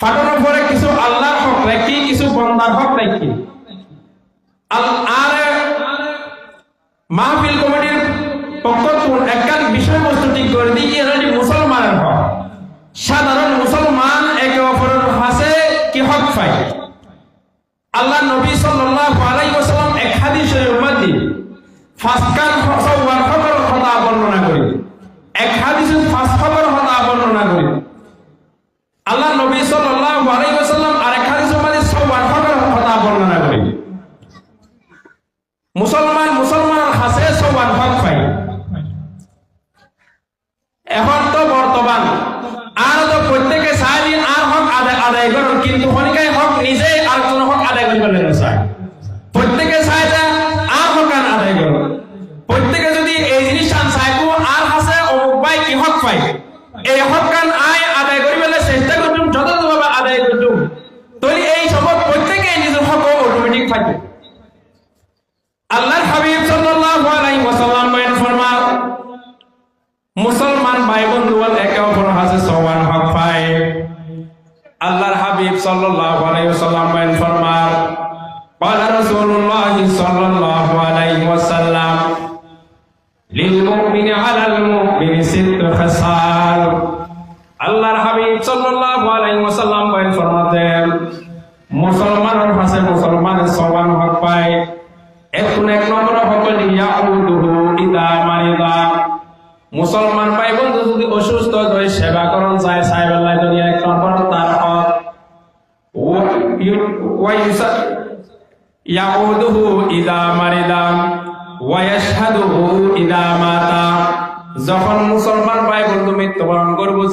ফাটানোর পরে কিছু আল্লাহর হক রাখি, কিছু বন্দার হক রাখি। আর মাহফিল কমিটির পক্ষ একখান বিষয়বস্তু ঠিক করে হচ্ছে মুসলমানের হক সাধারণ মুসলমান একে অপরের হাসে কি হক পায়? আল্লাহ নবী সাল্লাল্লাহু আলাইহি ওয়াসাল্লাম এক হাদিসের মধ্যে ফাসকান সওয়ার হকর কথা বর্ণনা করি এক হাদিসে ফাস হকর কথা বর্ণনা করি আল্লাহ নবী সাল্লাল্লাহু আলাইহি ওয়াসাল্লাম আরেক হাদিসের মানে সওয়ার কথা বর্ণনা করি মুসলমান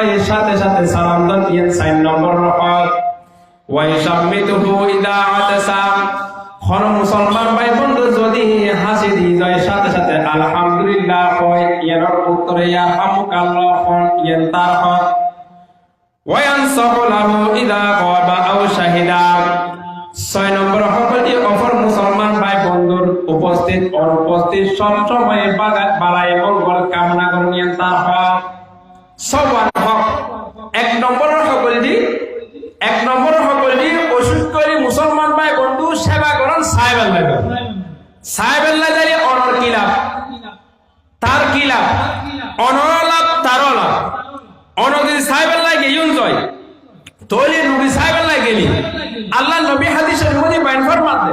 হয় সাথে সাথে সালাম ইয়ান সাইন নম্বর হক ওয়াইসাম্মিতুহু ইদা আতাসা। কোন মুসলমান ভাই বন্ধু যদি হাসি দিয়ে যায়, সাথে সাথে আলহামদুলিল্লাহ হয়। ইয়ার উত্তরে ইয়া হামুকাল্লাহ হন ইয়ান তার হক ওয়ায়ানসাহু লাহু ইদা গাবা আও শাহিদা। ছয় নম্বর হকটি অপর মুসলমান ভাই বন্ধুর উপস্থিত, অনুপস্থিত সব সময় বালাই মঙ্গল কামনা করেন তার হক সবার এক নম্বরের সকলটি এক নম্বর সকলটি ওষুধ করে মুসলমান ভাই বন্ধু সেবা করেন সাহেব সাহেব আল্লাহ জারি অনর কি লাভ? তার কি লাভ? অনর লাভ তারও লাভ। অনর যদি সাহেব গেইন জয়। তৈলি নবী সাহেব আল্লাহ গেলি। আল্লাহ নবী হাদিসের মধ্যে বাইন ফরমাতে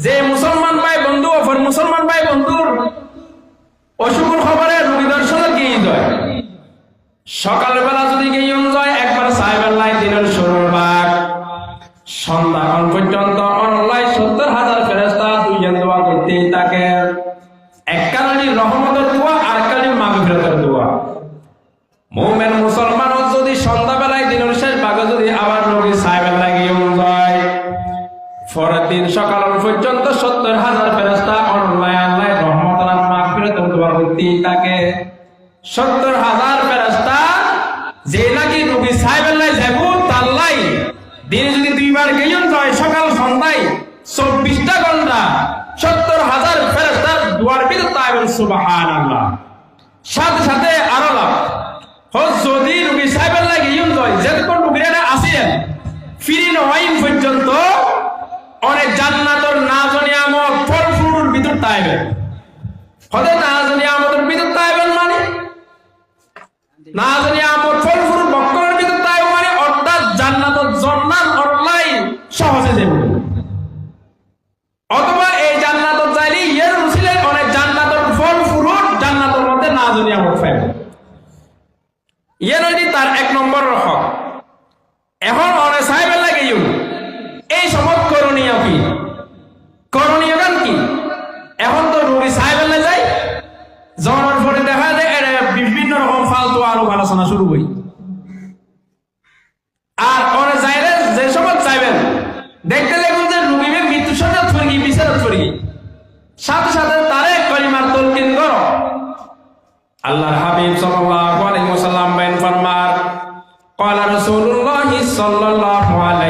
যে মুসলমান ভাই বন্ধু অফর মুসলমান ভাই বন্ধুর অসুখের খবরে রোগী দর্শন গিয়ে যায় সকালবেলা মোমেন মুসলমান যদি সন্ধ্যাবেলায় দিনের শেষ ভাগে যদি আবার নবী সাহেবেল্লাই গিয়ে যায় পরের দিন সকাল পর্যন্ত সত্তর হাজার ফেরেস্তা অনলাইন আল্লাহ থাকে। সত্তর হাজার ফেরাস্তা যে নাকি নবী সাহেবেল্লাই যাব তাল্লাই দিনে যদি দুইবার গেলেন যায় সকাল সন্ধ্যায় চব্বিশটা ঘণ্টা, সত্তর হাজার ফেরাস্তার দুয়ার ভিতর তাইবেন সুবাহান আল্লাহ সাথে সাথে আরও লাভ হজ যদি নবী সাহেবেল্লাই গেলেন যায় যেতক্ষণ নবীরা আসেন ফিরি নয় পর্যন্ত অনেক জান্নাতর না জানি আমার ফল ফুলুর ভিতর তাইবে। হতে না জানি আমাদের ভিতর তাইবেন মানে? না জানি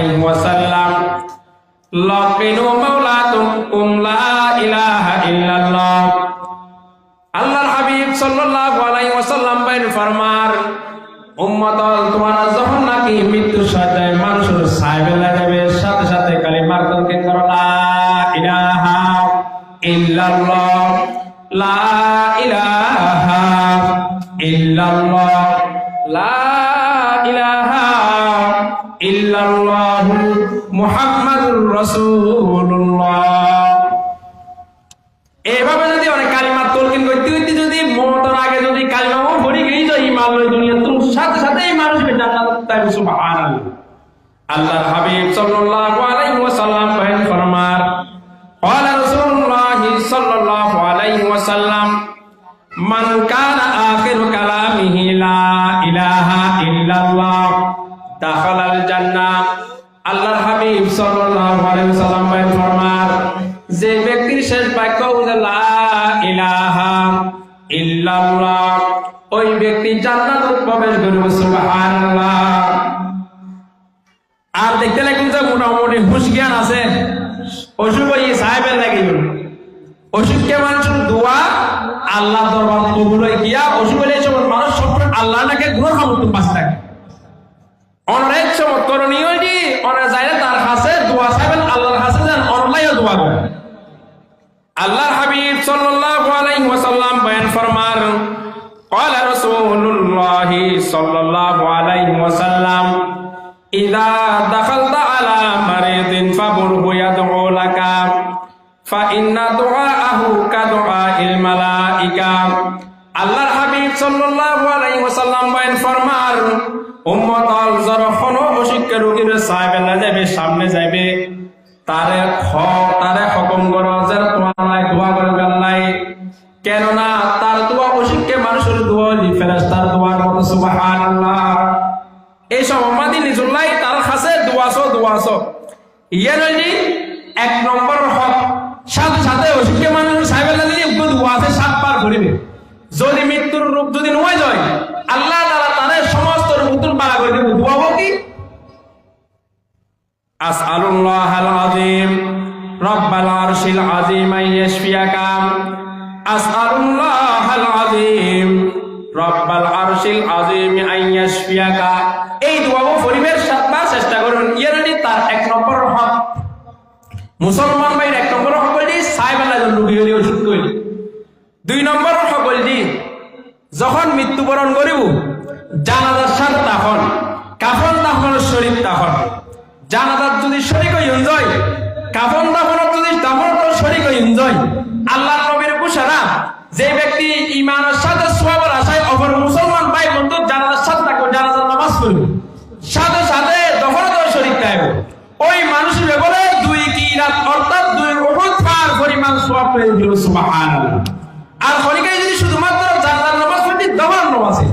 عليه وسلم لقنوا مولاكم لا اله الا الله আল্লাহর হাবিব সাল্লাল্লাহু আলাইহি ওয়াসাল্লাম বেন ফরমার উম্মত তোমারা যখন নাকি মৃত্যু সজ্জায় মানুষের সাহেবে লাগাবে সাথে সাথে কালিমার তলকিন করো লা ইলাহা ইল্লাল্লাহ লা ইলাহা ইল্লাল্লাহ লা ইলাহা ইল্লাল্লাহ মুহাম্মাদুর যদি অনেক কালিমা তলকিন করতে করতে যদি মমতার আগে যদি কালিমাও ভরি ইমান লই দুনিয়া সাথে সাথে এই মানুষ বেটা তাই সুবহানাল্লাহ। আল্লাহর হাবিব সাল্লাল্লাহু যে ব্যক্তির শেষ বাক্য ওই ব্যক্তি জান্নাতে প্রবেশ করবে আর দেখতে লাগুন যে মোটামুটি হুশ জ্ঞান আছে। অসুখ ওই সাহেবের দোয়া আল্লাহ দরবার কবুল হয়ে গিয়া অসুখ হলে মানুষ সব আল্লাহ নাকি গুণ সমর্থন পাশে থাকে। অনেক চমৎকরণীয় যে অনেক যায় তার কাছে দোয়া সাহেবেন যান অনলাইনে দোয়া করে আল্লাহর হাবিব সাল্লাল্লাহু আলাইহি ওয়াসাল্লাম বয়ান ফরমান قال رسول الله صلى الله عليه وسلم إذا دخلت على مريض فبره يدعو لك فإن دعاءه كدعاء الملائكة আল্লাহর হাবিব সাল্লাল্লাহু আলাইহি ওয়াসাল্লাম বলেন ফরমার উম্মত আল যখন অশিক্ষা রোগীর সাহেব না যাবে সামনে যাবে তারে খ, তারে হুকুম করো তোমার দোয়া করে আল্লাহ কেননা তার দোয়া অশিক্ষে মানুষের দোয়া হলি ফেরেশতার দোয়ার মতো সুবহানাল্লাহ। এই সব আমাদি নিজুল্লাহ তার কাছে দোয়াছো দোয়াছো ইয়ে নইনি এক নম্বর হক, সাথে সাথে অশিক্ষে মানুষের সাহেবের যদি দোয়া আছে, সাত পার করিবে যদি মৃত্যুর রূপ যদি নয় যায়, আল্লাহ তারা তাদের সমস্ত নতুন পারা করে দেবে। দোয়াবো কি? আসআলুল্লাহ আল রব্বাল আরশিল আন ইয়াশফিয়াকা। আসআলুল্লাহ আল আযীম। রব্বাল আরশিল আন ইয়াশফিয়াকা। এই দোয়াও পরিবেশ সাতবার চেষ্টা করুন। ইয়ানি তার এক নম্বর হক মুসলমান ভাইয়ের এক নম্বর হক হলি সাহেবাল্লাহ রুগী হলি ওষুধ কইলি। দুই নম্বর সকল দি যখন মৃত্যুবরণ করিব, জানাজার সাথে তখন কাফন দাফনের শরীর তখন জানাজার যদি শরীর এনজয় কাফন দাফনের যদি দাফন শরীর এনজয় আল্লাহ নবীর কুশারা, যে ব্যক্তি ইমানের সাথে সোয়াবের আশায় অপর মুসলমান ভাই বন্ধু জানাজার সাথে থাকবে জানাজার নামাজ পড়বে। সাথে সাথে দফন তো শরীর থাকবে ওই মানুষের বলে দুই কি রাত, অর্থাৎ দুই বহুত পার পরিমাণ সোয়াব পেয়ে দিল সুবহানাল্লাহ। আর খনিকায় যদি শুধুমাত্র জানাজার নামাজ পড়ি দফন নামাজে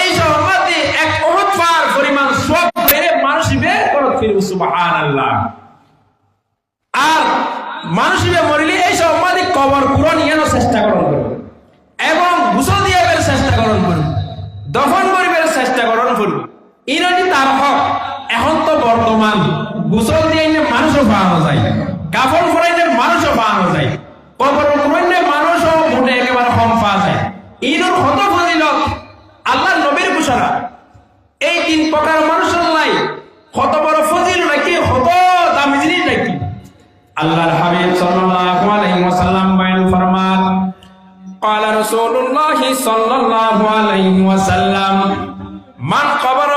এই আমাদের এক বহুত পার পরিমাণ সোয়াব পেয়ে মানুষ বের করত ফিরবে সুবহানাল্লাহ। আর মানুষ মরিলে এই আমাদের কবর পূরণ ইয়ানো চেষ্টা করুন করবে এবং গুসল দিয়ে চেষ্টা করুন করবে দফন করিবার চেষ্টা করুন করবে ইনটি তার হক। এখন তো বর্তমান গুসল দিয়ে মানুষও পাওয়ানো যায়। কাফন ফুরাইলে মানুষও পাওয়ানো যায়। কবর পুরাইলে মানুষও মোটে একেবারে কম পাওয়া যায়। ইনুর হত ফজিলত, আল্লাহ নবীর কুশারা এই তিন প্রকার মানুষের লাই কত বড় ফজিল নাকি, কত দামি জিনিস নাকি। আল্লাহর হাবিব সাল্লাল্লাহু আলাইহি ওয়াসাল্লাম বয়ান ফরমান قال رسول الله صلى الله عليه وسلم من قبر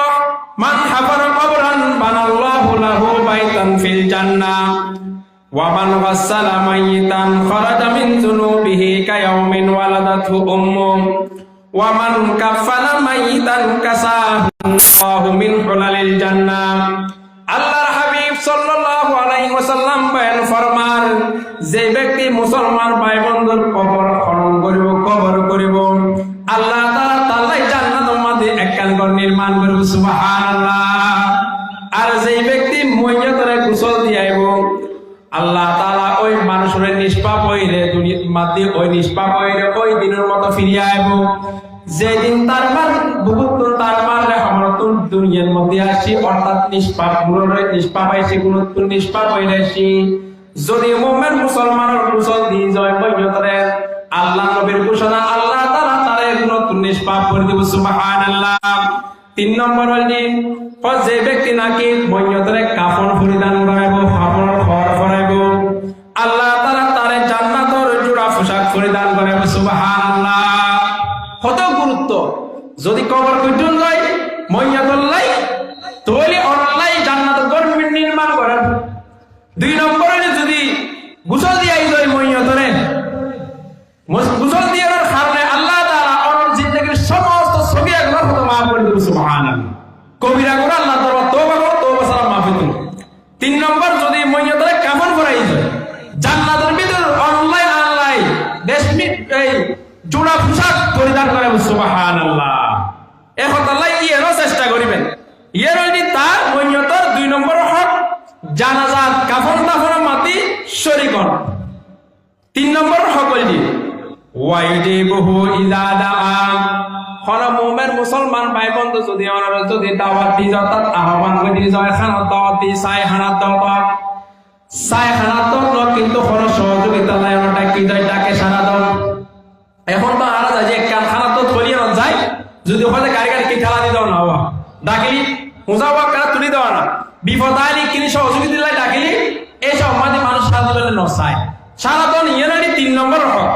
من حفر قبرا بنى الله له بيتا في الجنة ومن غسل ميتا خرج من ذنوبه كيوم ولدته أمه ومن كفن ميتا كساه الله من حلل الجنة আল্লাহর হাবিব সাল্লাল্লাহু আলাইহি ওয়াসাল্লাম বয়ান ফরমান যে ব্যক্তি মুসলমান ভাই বন্ধুর কবর খনন করিব, কবর করিব, আল্লাহ তাআলা তাআলাই জান্নাতের মধ্যে একখান ঘর নির্মাণ করিব, সুবহানাল্লাহ। আর যে ব্যক্তি মইয়াতরে গোসল দিয়াইব ওই মানুষের নিষ্পাপ হইলে দুনিয়ার মাধ্যমে ওই নিষ্পাপ হইলে ওই দিনের মতো ফিরিয়ে আইব। যেদিন তার মান বহুত তার মান রহমতুল দুনিয়ার মধ্যে আসি, অর্থাৎ নিষ্পাপ গুণরে নিষ্পাপ আইসি গুণতুল নিষ্পাপ হইলে আসি। যদি মোমেন মুসলমানের কুশল দিয়ে যায় বৈধতরে আল্লাহ নবীর ঘোষণা, আল্লাহ তারা তারে গুণতুল নিষ্পাপ করে দিব, সুবহানাল্লাহ। তিন নম্বর হলি যে ব্যক্তি নাকি বৈধতরে কাফন পরিধান করাইব কাফন খর করাইব আল্লাহ তারা তারে জান্নাতর জোড়া পোশাক পরিধান করাইব গুরুত্ব যদি কবর কুটুন যায় মইয়াদুল্লাহ তৈলি অনলাই জান্নাত গর্ব নির্মাণ করেন। দুই নম্বরে যদি গুসল দিয়াই যায় মইয়াদরে গুসল দিয়ার কারণে আল্লাহ তাআলা অনর জিন্দেগীর সমস্ত ছবি একবার মতো মাফ করে দেবে, সুবহানাল্লাহ। কবিরা করে আল্লাহ তাআলা তওবা করো তওবা সারা মাফি দিন তিন নম্বর যদি মইয়াদরে কাফন করাই যায় জান্নাতের ভিতর অনলাই আল্লাহ দেশমি এই জোড়া পোশাক পরিধান করে সুবাহান আল্লাহ এখন আল্লাহ ইয়েরও চেষ্টা করিবেন। ইয়ের তার দুই নম্বর হক, জানাজাত, কাফন তাফন মাতি, শরিকন। তিন নম্বর হইনি ওয়াইডে বহু আম হন মুমের মুসলমান ভাই বন্ধু যদি ওনারা যদি দাওয়াত দি যাও তাত আহ্বান করে দি যাও খানাত দাওয়াত। দি সাই সাই কিন্তু কোন সহযোগিতা কি দেয় ডাকে সারা দাও। এখন তো আর যায় কারখানা তো থলিয়ে যায়। যদি ওখানে গাড়ি গাড়ি কি ঠেলা দিয়ে দাও না হওয়া? ডাকিলি মুজাবা কারা তুলি দেওয়া না? বিপদ আইলি কিনি দিলাই ডাকিলি, এই সব মাঝে মানুষ সারা দিলে নসায় সারা তো নিয়ে তিন নম্বর হক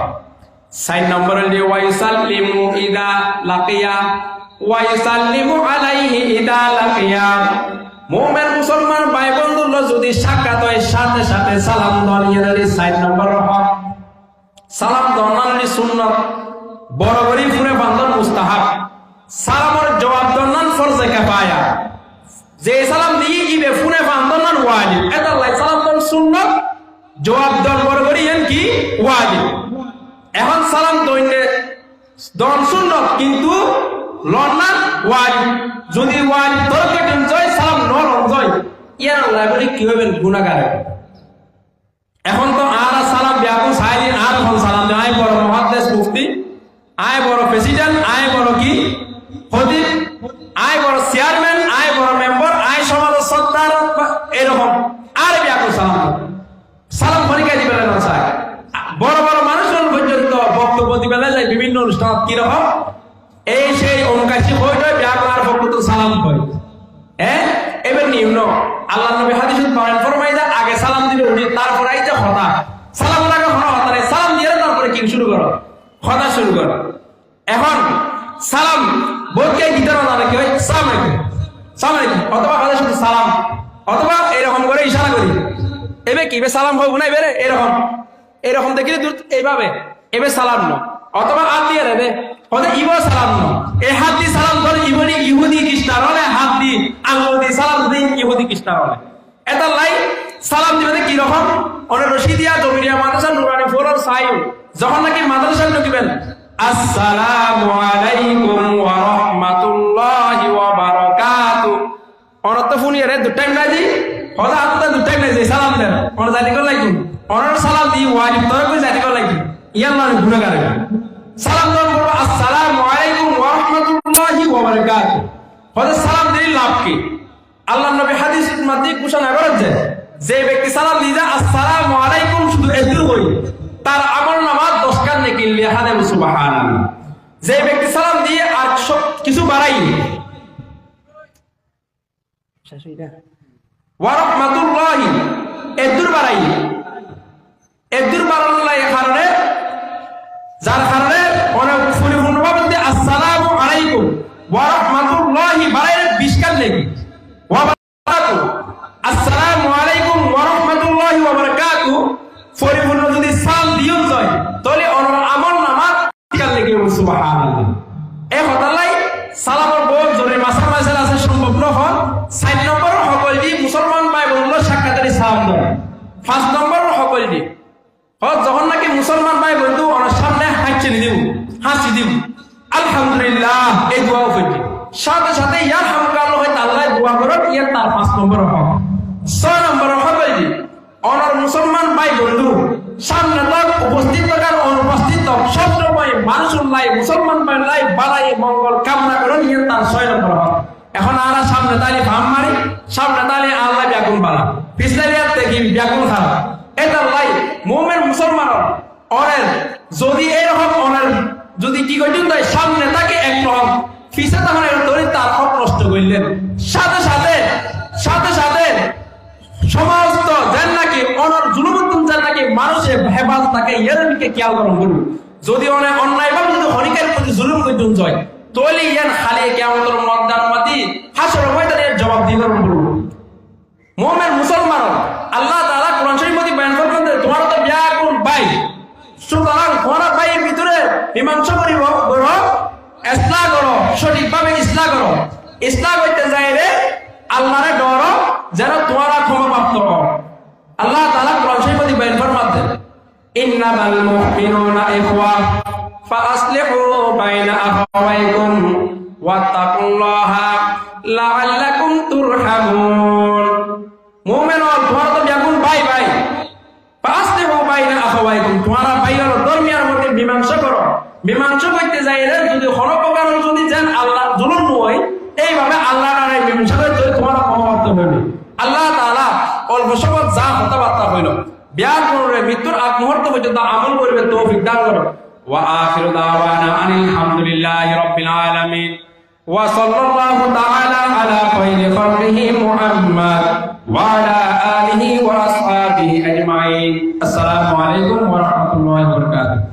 সাইন নম্বর হলি, ওয়াইসাল্লিমু ইদা লাকিয়া, ওয়াইসাল্লিমু আলাইহি ইদা লাকিয়া। মুসলমান ভাই যদি সাক্ষাৎ হয়, সাথে সাথে সালাম নিয়ে নানি সাইন নম্বর হক সালাম দন্নানি সুন্নত। বরাবরই ফুরে জবাব দন বরাবরই এন কি? ওয়াজিব এখন সালাম দইনে দন সুন্নত, কিন্তু লন্নান ওয়াজিব যদি ওয়াজিব তরকে দিন জয়, সালাম নর জয়। ইয়ার লাইব্রেরি কি হবেন গুনাহগার? এখন তো আর সালাম ব্যাপক সাইলি আর এখন সালাম আয় বড় মহাদেশ মুফতি, আয় বড় প্রেসিডেন্ট, আয় বড় কি? খতিব আয় বড় চেয়ারম্যান আয় বড় মেম্বার আয় সমাজের সত্তার এরকম আর ব্যাপক সালাম দেয়। সালাম পরীক্ষা দিবে না স্যার বড় বড় মানুষজন পর্যন্ত বক্তব্য দিবে না যায় বিভিন্ন অনুষ্ঠান কীরকম এই সেই অনুকাশি হইতে ব্যাপক আর বক্তব্য সালাম হয় হ্যাঁ এবার নিম্ন আল্লাহ নবী হাদিস বয়ান ফরমাই যে, আগে সালাম দিবে উনি, তারপর আইতে হতা সালাম লাগে হরা হতা নাই। সালাম দিয়ে তারপরে কি শুরু করো। হতা শুরু করো। এখন, সালাম বোধকে গীতার না কি হয়? সালাম আলাইকুম। সালাম আলাইকুম। অথবা কথা শুধু সালাম। অথবা এরকম করে ইশারা করি। এবে কি? সালাম হব না এবারে? এরকম। এরকম দেখিলে দূর এইভাবে। এবে সালাম ন। অথবা হাত দিয়ে রেবে হতে ইব সালাম ন। এই হাত দিয়ে সালাম করে ইবনি ইহুদি খ্রিস্টান হলে হাত দি আঙ্গুল দিয়ে সালাম দিই ইহুদি খ্রিস্টান হলে। এটা লাই সালাম দিবে কি রকম? অনেক রশিদিয়া, জমিরিয়া, মাদ্রাসা, নুরানি ফোরার সাইউ। যখন নাকি মাদ্রাসা ঢুকিবেন, আসসালামু আলাইকুম ওয়া রাহমাতুল্লাহি ওয়া বারাকাতুহু অনত ফোন ইয়ারে দু টাইম নাই দি হদা আত্মা দু টাইম নাই দি সালাম দেন। অন জানি কর লাগি অনর সালাম দি ওয়াজিব, তোর কই জানি কর লাগি ইয়াল্লাহ গুনাহগার সালাম দেন বলব আসসালামু আলাইকুম ওয়া রাহমাতুল্লাহি ওয়া বারাকাতুহু। হদা সালাম দিই লাভ কি? আল্লাহ নবী হাদিস মধ্যে ঘোষণা করেছে যে ব্যক্তি সালাম দিয়ে যায়, আসসালামু আলাইকুম শুধু এদুর হই তার আমল নামা দশ কান নাকি দেব সুবহানাল্লাহ। যে ব্যক্তি সালাম দিয়ে আর সব কিছু বাড়াই ওয়ারহমাতুল্লাহি এদুর বাড়াই এদুর বাড়ানোর যখন নাকি মুসলমান ভাই বন্ধু ওনার সামনে হাঁচি দিব হাসি দিব আলহামদুলিল্লাহ, এই দোয়াও করবি সাথে সাথে ইয়ার হামকাল হয় আল্লাহ দোয়া করো ইয়ার তার পাঁচ নম্বর হক ছয় নম্বর হবে অনার মুসলমান ভাই বন্ধু, সামনে তার উপস্থিত থাকার অনুপস্থিত সব সময় মানুষ লাই, মুসলমান ভাই লাই, বালাই, মঙ্গল কামনা করো নিয়ে তার ছয় নম্বর হক এখন আর সামনে তালি ফাম মারি, সামনে তালি আল্লাহ ব্যাকুল বালা। পিছলারিয়ার দেখি ব্যাকুল খারাপ। এটা অনের যদি এরকম অনের যদি কি কইতেন তাই সামনে তাকে এক রকম পিছে তখন ধরে তার হক নষ্ট করলেন সাথে সাথে সাথে সাথে, সমস্ত যেন নাকি অনর জুলুমুদ্দিন নাকি মানুষের হেফাজ তাকে ইয়ারমিকে খেয়াল করুন করুন যদি অনেক অন্যায় ভাবে যদি হরিকের প্রতি জুলুম করতেন যায়, তৈলে ইয়ান খালি কেমন মদ্দান মাতি হাসর ময়দানের জবাব দিবেন করুন মোহামের মুসলমান, আল্লাহ তাআলা কোরআন শরীফ মধ্যে বয়ান করবেন তোমার তো বিয়া কোন ভাই সুতরাং তোমার ভাইয়ের ভিতরে মীমাংসা করিব করো করো, সঠিকভাবে ইসলাহ করো। ইসলাহ করতে যাই রে আল্লাহরে ডর, যেন তোমারা ক্ষমা প্রাপ্ত হও। আল্লাহ তাআলা কোরআন শরীফ বয়ান ফরমাতেন ইন্নামাল ইখওয়া, ফাআসলিহু বাইনা আখাওয়াইকুম ওয়াত্তাকুল্লাহা লাআল্লাকুম তুরহামুন। মীমাংসা করতে যাইলে যদি কোন প্রকার যদি যেন আল্লাহ জুলুম হয় এইভাবে আল্লাহ নামে মীমাংসা করতে তোমার ক্ষমাপ্রাপ্ত হইবে আল্লাহ তাআলা অল্প সময় যা কথাবার্তা হইল বিয়ার করে মৃত্যুর আগ মুহূর্ত পর্যন্ত আমল করবে তৌফিক দান করো ওয়া আখিরু দাওয়ানা আনিল হামদুলিল্লাহি রাব্বিল আলামিন وصلى الله تعالى على خير خلقه محمد وعلى آله وأصحابه أجمعين السلام عليكم ورحمة الله وبركاته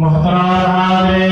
محترم